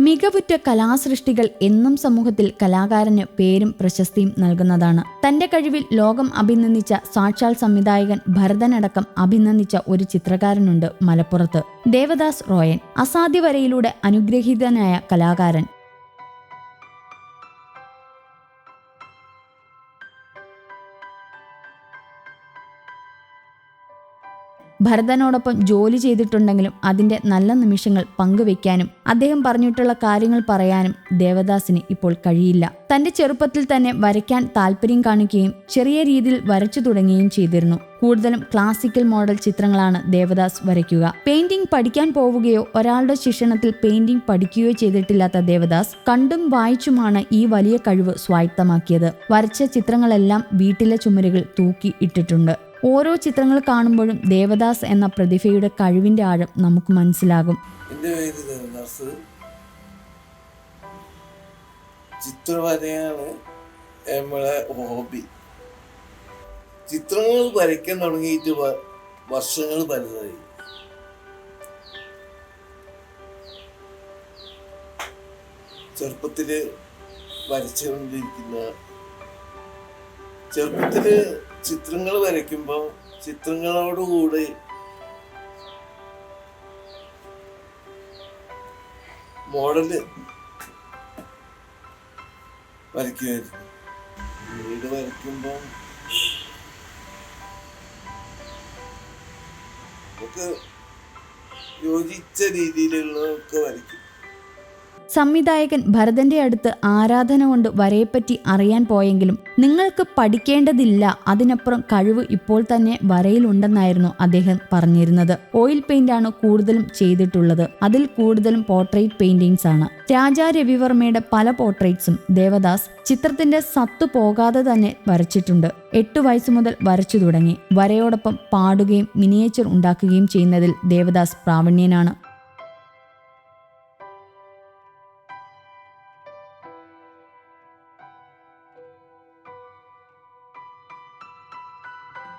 മികവുറ്റ കലാസൃഷ്ടികൾ എന്നും സമൂഹത്തിൽ കലാകാരന് പേരും പ്രശസ്തിയും നൽകുന്നതാണ്. തന്റെ കഴിവിൽ ലോകം അഭിനന്ദിച്ച സാക്ഷാൽ സംവിധായകൻ ഭരതനടക്കം അഭിനന്ദിച്ച ഒരു ചിത്രകാരനുണ്ട് മലപ്പുറത്ത്. ദേവദാസ് റോയൻ അസാധ്യ വരയിലൂടെ അനുഗ്രഹീതനായ കലാകാരൻ. ഭരതനോടൊപ്പം ജോലി ചെയ്തിട്ടുണ്ടെങ്കിലും അതിന്റെ നല്ല നിമിഷങ്ങൾ പങ്കുവെക്കാനും അദ്ദേഹം പറഞ്ഞിട്ടുള്ള കാര്യങ്ങൾ പറയാനും ദേവദാസിന് ഇപ്പോൾ കഴിയില്ല. തന്റെ ചെറുപ്പത്തിൽ തന്നെ വരയ്ക്കാൻ താല്പര്യം കാണിക്കുകയും ചെറിയ രീതിയിൽ വരച്ചു തുടങ്ങുകയും ചെയ്തിരുന്നു. കൂടുതലും ക്ലാസിക്കൽ മോഡൽ ചിത്രങ്ങളാണ് ദേവദാസ് വരയ്ക്കുക. പെയിന്റിംഗ് പഠിക്കാൻ പോവുകയോ ഒരാളുടെ ശിക്ഷണത്തിൽ പെയിന്റിംഗ് പഠിക്കുകയോ ചെയ്തിട്ടില്ലാത്ത ദേവദാസ് കണ്ടും വായിച്ചുമാണ് ഈ വലിയ കഴിവ് സ്വായത്തമാക്കിയത്. വരച്ച ചിത്രങ്ങളെല്ലാം വീട്ടിലെ ചുമരുകൾ തൂക്കി ഇട്ടിട്ടുണ്ട്. ഓരോ ചിത്രങ്ങൾ കാണുമ്പോഴും ദേവദാസ് എന്ന പ്രതിഭയുടെ കഴിവിന്റെ ആഴം നമുക്ക് മനസ്സിലാകും. ചിത്രവരയാണ് നമ്മളെ ഹോബി. ചിത്രങ്ങൾ വരയ്ക്കാൻ തുടങ്ങിയിട്ട് വർഷങ്ങൾ പലതായി ചെറുപ്പത്തിൽ വരച്ചുകൊണ്ടിരിക്കുന്ന ചെറുപ്പത്തിൽ ചിത്രങ്ങൾ വരയ്ക്കുമ്പോൾ ചിത്രങ്ങളോടുകൂടി മോഡൽ വരയ്ക്കുമായിരുന്നു വീട് വരയ്ക്കുമ്പോൾ നമുക്ക് യോജിച്ച രീതിയിലുള്ളതൊക്കെ വരയ്ക്കും. സംവിധായകൻ ഭരതന്റെ അടുത്ത് ആരാധന കൊണ്ട് വരയെപ്പറ്റി അറിയാൻ പോയെങ്കിലും നിങ്ങൾക്ക് പഠിക്കേണ്ടതില്ല അതിനപ്പുറം കഴിവ് ഇപ്പോൾ തന്നെ വരയിലുണ്ടെന്നായിരുന്നു അദ്ദേഹം പറഞ്ഞിരുന്നത്. ഓയിൽ പെയിന്റ് ആണ് കൂടുതലും ചെയ്തിട്ടുള്ളത്. അതിൽ കൂടുതലും പോർട്രേറ്റ് പെയിന്റിങ്സ് ആണ്. രാജാ രവിവർമ്മയുടെ പല പോർട്രേറ്റ്സും ദേവദാസ് ചിത്രത്തിന്റെ സത്തു പോകാതെ തന്നെ വരച്ചിട്ടുണ്ട്. എട്ടു വയസ്സു മുതൽ വരച്ചു തുടങ്ങി. വരയോടൊപ്പം പാടുകയും മിനിയേച്ചർ ഉണ്ടാക്കുകയും ചെയ്യുന്നതിൽ ദേവദാസ് പ്രാവീണ്യനാണ്.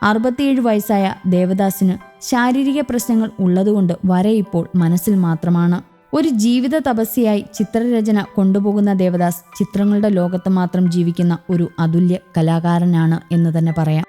അറുപത്തിയേഴ് വയസ്സായ ദേവദാസിന് ശാരീരിക പ്രശ്നങ്ങൾ ഉള്ളതുകൊണ്ട് വര ഇപ്പോൾ മനസ്സിൽ മാത്രമാണ്. ഒരു ജീവിത തപസ്യയായി ചിത്രരചന കൊണ്ടുപോകുന്ന ദേവദാസ് ചിത്രങ്ങളുടെ ലോകത്ത് മാത്രം ജീവിക്കുന്ന ഒരു അതുല്യ കലാകാരനാണ് എന്ന് തന്നെ പറയാം.